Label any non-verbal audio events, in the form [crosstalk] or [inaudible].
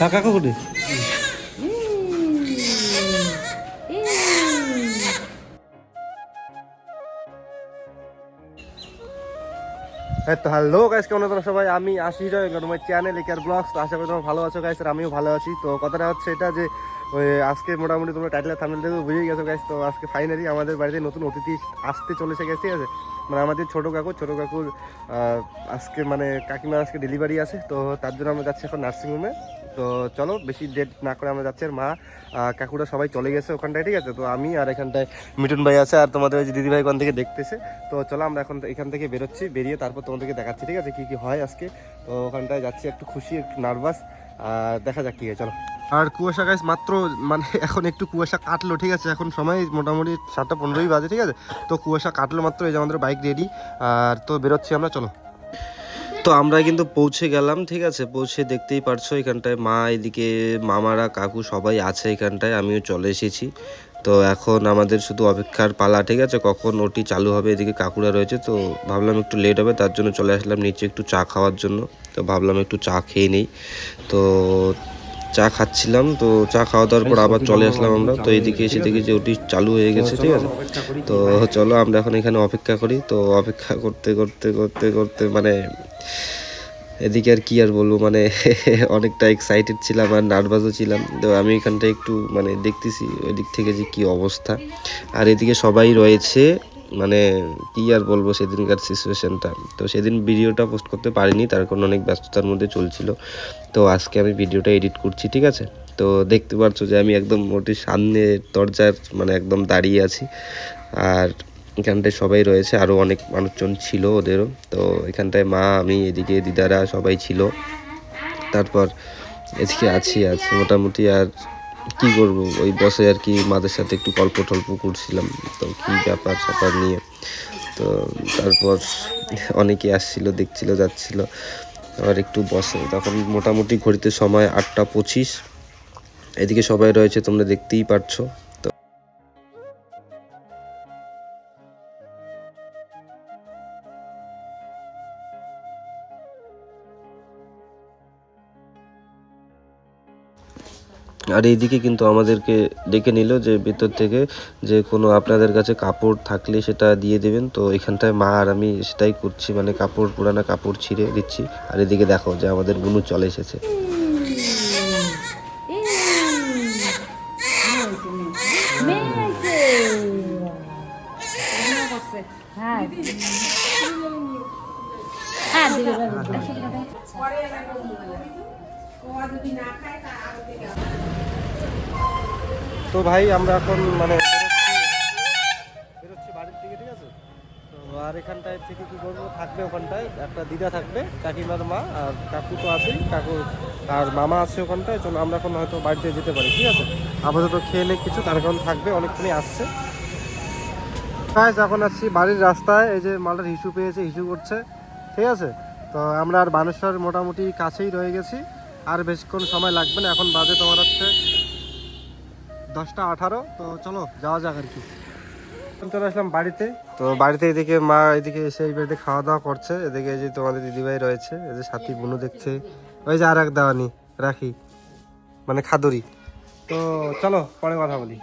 কাকা কুকুরে হ্যাঁ তো হ্যালো গাইস কেমন আছো সবাই? আমি আশিস রয় তোমার চ্যানেল একার ব্লগস তো আশা করি তোমরা ভালো আছো গাইস আর আমিও ভালো আছি। তো কথাটা হচ্ছে এটা যে ওই আজকে মোটামুটি তোমরা টাইটেলের থামনেল থেকে বুঝেই গেছো গাইস তো আজকে ফাইনালি আমাদের বাড়িতে নতুন অতিথি আসতে চলেছে গেছে ঠিক আছে? মানে আমাদের ছোটো কাকু, ছোটো কাকুর আজকে মানে কাকিমার আজকে ডেলিভারি আছে, তো তার জন্য আমরা যাচ্ছি এখন নার্সিংহোমে তো চলো, বেশি ডেট না করে আমরা যাচ্ছি। আর মা কাকুরা সবাই চলে গেছে ওখানটায়, ঠিক আছে? তো আমি আর এখানটায় মিঠুন ভাই আছে আর তোমাদের ওই দিদি ভাই ওখান থেকে দেখতেছে। তো চলো, আমরা এখন এখান থেকে বেরোচ্ছি, বেরিয়ে তারপর তোমাদেরকে দেখাচ্ছি, ঠিক আছে? কী কী হয় আজকে? তো ওখানটায় যাচ্ছি একটু খুশি, একটু নার্ভাস আর দেখা যাক কি চলো। আর কুয়াশা গাছ মাত্র মানে এখন একটু কুয়াশা কাটলো, ঠিক আছে? এখন সময় মোটামুটি সাতটা পনেরোই বাজে, ঠিক আছে? তো কুয়াশা কাটলো মাত্র, এই যে আমাদের বাইক রেডি আর তো বেরোচ্ছি আমরা, চলো। তো আমরা কিন্তু পৌঁছে গেলাম, ঠিক আছে? পৌঁছে দেখতেই পারছ এখানটায় মা, এদিকে মামারা, কাকু সবাই আছে এখানটায়, আমিও চলে এসেছি। তো এখন আমাদের শুধু অপেক্ষার পালা, ঠিক আছে? কখন ওটি চালু হবে, এদিকে কাকুরা রয়েছে, তো ভাবলাম একটু লেট হবে, তার জন্য চলে আসলাম নিচে একটু চা খাওয়ার জন্য। তো ভাবলাম একটু চা খেয়ে নিই। তো চা খাচ্ছিলাম, তো চা খাওয়া দাওয়ার পর আবার চলে আসলাম আমরা। তো এইদিকে এসে দেখি যে ওটি চালু হয়ে গেছে, ঠিক আছে? তো চলো আমরা এখন এখানে অপেক্ষা করি। তো অপেক্ষা করতে করতে করতে করতে মানে এদিকে আর কি আর বলব মানে [laughs] অনেকটা এক্সাইটেড ছিলাম আর নার্ভাসও ছিলাম। তো আমি এখানটা একটু মানে দেখতেছি ওই দিক থেকে যে কি অবস্থা। আর এদিকে সবাই রয়েছে। মানে কি আর বলব সেদিনকার সিচুয়েশানটা। তো সেদিন ভিডিওটা পোস্ট করতে পারিনি, তার কারণ অনেক ব্যস্ততার মধ্যে চলছিল। তো আজকে আমি ভিডিওটা এডিট করছি, ঠিক আছে? তো দেখতে পাচ্ছ যে আমি একদম ওটির সামনে দরজার মানে একদম দাঁড়িয়ে আছি। আর এখানটায় সবাই রয়েছে আরও অনেক মানুষজন ছিল ওদেরও। তো এখানটায় মা, আমি, এদিকে দিদারা সবাই ছিল। তারপর এদিকে আছি আছি, মোটামুটি আর কি করব? ওই বসে আর কি মাদের সাথে একটু গল্প টল্প করছিলাম, তো কি ব্যাপার স্যাপার নিয়ে। তো তারপর অনেকে আসছিল, দেখছিল, যাচ্ছিল। আবার একটু বসে। তখন মোটামুটি ঘড়িতে সময় আটটা পঁচিশ। এদিকে সবাই রয়েছে, তোমরা দেখতেই পারছ। আর এইদিকে কিন্তু আমাদেরকে ডেকে নিল যে ভিতর থেকে যে কোনো আপনাদের কাছে কাপড় থাকলে সেটা দিয়ে দেবেন। তো এখানটায় মা আর আমি সেটাই করছি মানে কাপড়, পুরানা কাপড় ছিঁড়ে দিচ্ছি। আর এদিকে দেখো যে আমাদের বুনু চলে এসেছে। হ্যাঁ হ্যাঁ তো ভাই, আমরা এখন মানে বেরোচ্ছি। বাড়ির দিকে, ঠিক আছে? তো আর এখানটায় থেকে কি করব? থাকবে ওখানটায়। একটা দিদা থাকবে, কাকিমার মা আর কাকু তো আছেই। কাকু আর মামা আছে ওখানটায়। চলো, আমরা এখন হয়তো বাড়িতে যেতে পারি, ঠিক আছে? আপাতত খেয়ে নে কিছু, তার কারণ থাকবে, অনেকক্ষণই আসছে। গাইস, এখন আসছি বাড়ির রাস্তায়। এই যে মালটার হিসু পেয়েছে, হিসু করছে, ঠিক আছে? তো আমরা আর বানেশ্বর মোটামুটি কাছেই রয়ে গেছি। আর বেশিক্ষণ সময় লাগবে না, এখন বাজে তোমার হচ্ছে দশটা আঠারো, তো চলো যাওয়া যাক আর কি। চলে আসলাম বাড়িতে। তো বাড়িতে এদিকে মা এদিকে এসে এই বাড়িতে খাওয়া দাওয়া করছে। এদিকে যে তোমাদের দিদিভাই রয়েছে, এই যে সাথী বুনু দেখছে। ওই যে আর এক দেওয়ানি, রাখি মানে খাদুরি। তো চলো পরে কথা বলি।